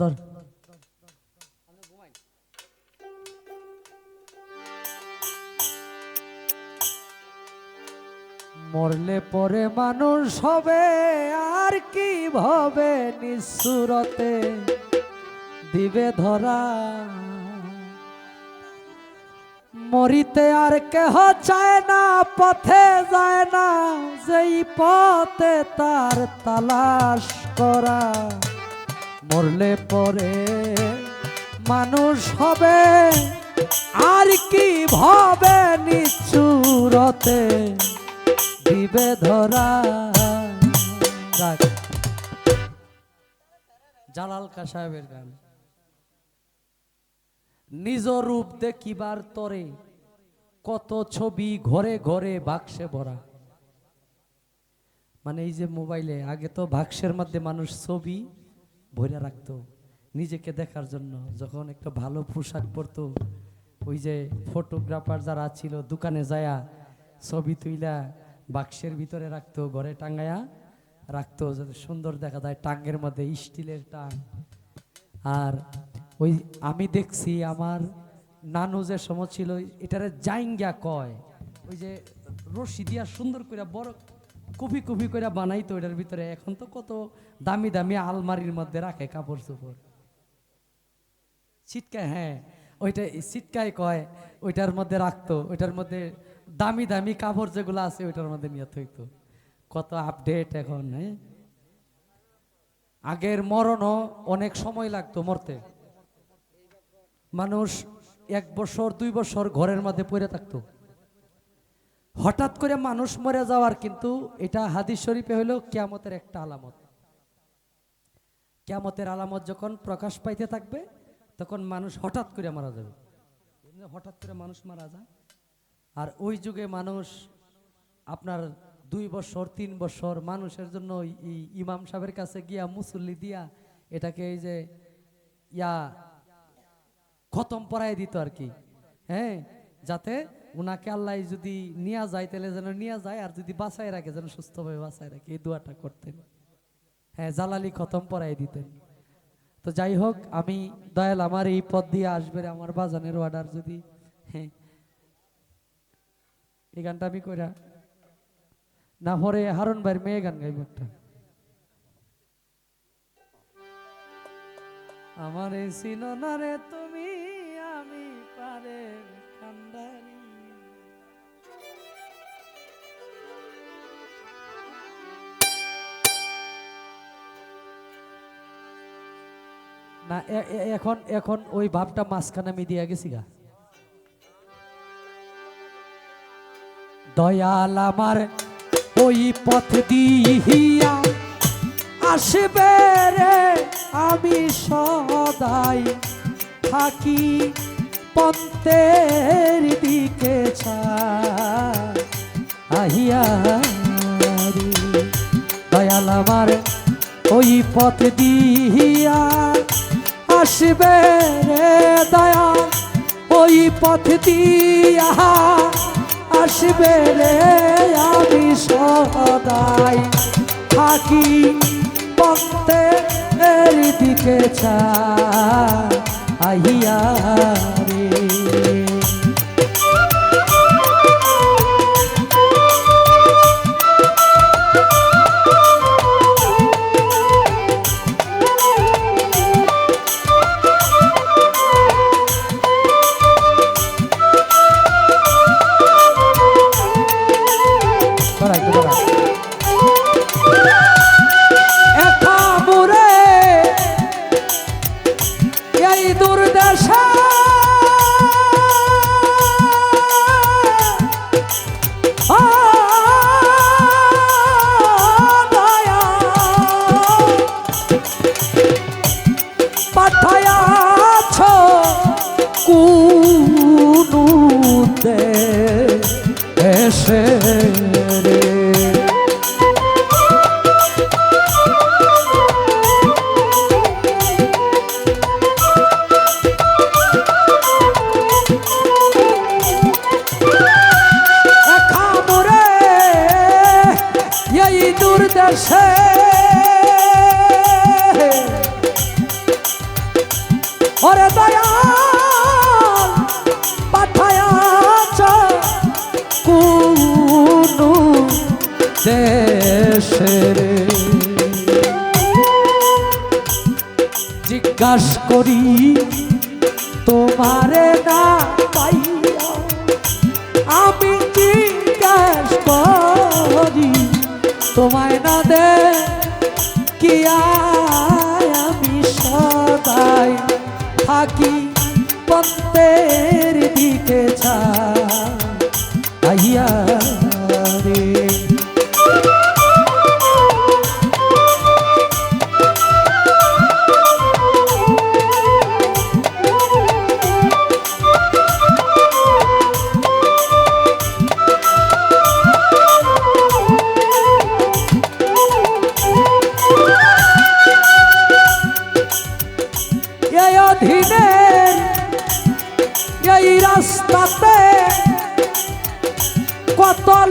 ধর। মরলে পরে মানুষ হবে, আর কি ভাবে নিঃসুরতে? দিবে ধরা। মরিতে আর কেহ চায় না, পথে যায় না, যেই পথে তার তালাশ করা। মরলে পরে মানুষ হবে। আর কি ভাবে নিচুরতে? দিবে ধরা। জালাল কা সাহেবের গান। নিজ রূপ দেখিবার তরে কত ছবি ঘরে ঘরে বাক্সে ভরা। মানে এই যে মোবাইলে, আগে তো বাক্সের মধ্যে মানুষ ছবি ভরে রাখতো। নিজেকে দেখার জন্য যখন একটা ভালো পোশাক পরতো, ওই যে ফটোগ্রাফার যারা ছিল দোকানে যায়া ছবি তুইলা বাক্সের ভিতরে রাখতো, ঘরে টাঙ্গায়া রাখতো, যাতে সুন্দর দেখা যায় টাঙ্গের মধ্যে স্টিলের টাং। আর ওই আমি দেখছি আমার নানু যে সময় ছিল, এটারে জাইঙ্গা কয়। ওই যে রশি দিয়া সুন্দর করে বড় কপি কপি করে বানাইতো এটার ভিতরে। এখন তো কত দামি দামি আলমারির মধ্যে রাখে কাপড় চোপড়। ছিটকায় হ্যাঁ ওইটা ছিটকায় কয়, ওইটার মধ্যে রাখতো, ওইটার মধ্যে দামি দামি কাপড় যেগুলো আছে ওইটার মধ্যে নিয়ে থইতো। কত আপডেট এখন হ্যাঁ? আগের মরণও অনেক সময় লাগতো মরতে। মানুষ এক বছর, দুই বছর ঘরের মধ্যে পড়ে থাকতো। হঠাৎ করে মানুষ মরে যাওয়ার কিন্তু এটা হাদিস শরীফে হলো কেয়ামতের একটা আলামত। কেয়ামতের আলামত যখন প্রকাশ পাইতে থাকবে, তখন মানুষ হঠাৎ করে মারা যাবে। হঠাৎ করে মানুষ মারা যায়। আর ওই যুগে মানুষ আপনার দুই বছর, তিন বছর মানুষের জন্য ইমাম সাহেবের কাছে গিয়া মুসল্লি দিয়া এটাকে এই যে ইয়া খতম পড়াই দিত আর কি। হ্যাঁ যাতে উনাকে আল্লাহ যদি নিয়ে যায়, তাহলে যেন নিয়ে যায়, আর যদি বাঁচায় রাখে, যেন সুস্থভাবে বাঁচায় রাখে। এই দোয়াটা করতেন। হ্যাঁ জালালি খতম পড়াই দিতেন। তো যাই হোক, আমি দয়াল আমার এই পথ দিয়ে আসবে, আমার বাজানের অর্ডার যদি। হ্যাঁ এই গানটা আমি কইরা না পরে হারুন ভাইয়ের মেয়ে গান গাইব একটা। আমার চিনো না রে তুমি এখন এখন ওই ভাবটা মাঝখানে আমি দিয়া গেছি গা। দয়াল আমার ওই পথ দিহিয়া আসবে রে, আমি সদাই থাকি পন্তের দিকে আহিয়া দয়াল আমার ওই পথ দিহিয়া আসবে রে দয়া ওই পথ দিয়া আসবে রে আমি সদাই। থাকি পথে এর দিকে চাহিয়া রে কোন জিজ্ঞাস করি তোমারে না পাইয়া আমি জিজ্ঞাস করি তোমায় না দে কি আমি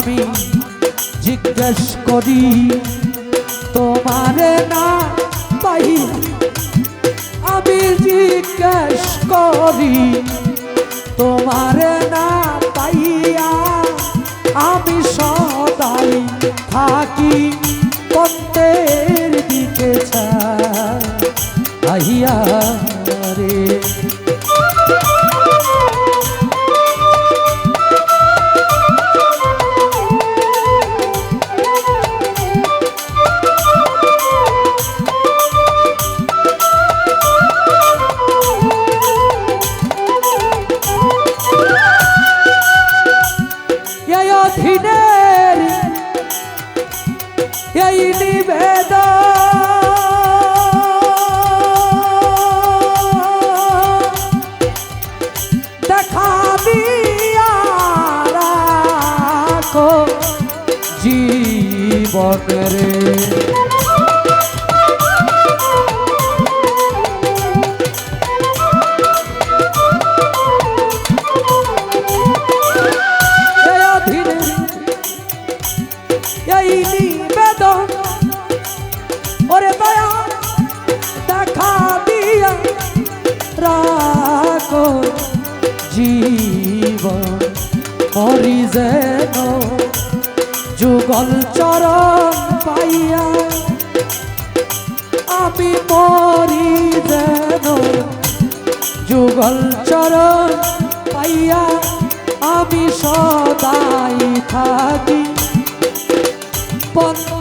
আমি জিজ্ঞেস করি, তোমারে না পাই? আমি জিজ্ঞেস করি, তোমারে না পাইয়া আমি সদাই থাকি? দিয়া রাখো। জীবন মরি যেন যুগল চরণ পাইয়া আমি মরি যেন যুগল চরণ পাইয়া আমি সদাই থাকি। পন্তের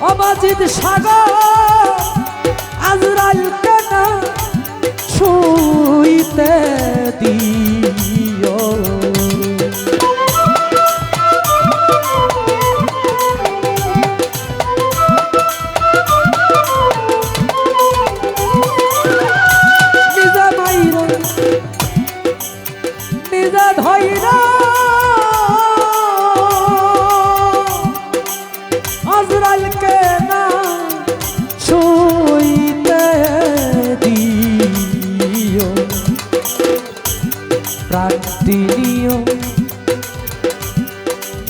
অবাজিত সাগর আজরাইল কেনা ছুইতে দিও।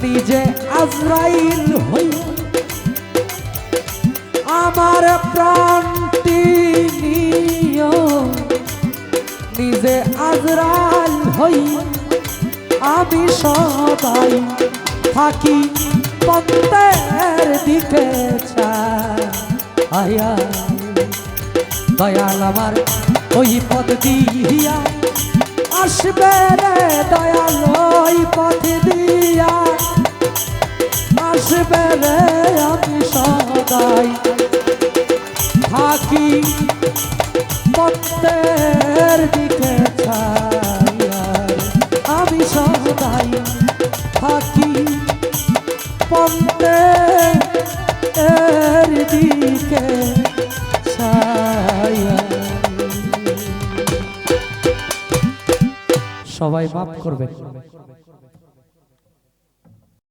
যদি যে আজরাইল হই, আমার প্রাণটি নিও। নিজে আজরাইল হই, আমি সবাই থাকি পত্তের দিকে আয়া দয়াল আমার ওই পদ দিয়া আসবে রে দয়াল ওই পথ দিয়া। আসবে রে আমি সদাই। থাকি পত্তের দিকে। সবাই মাফ করবে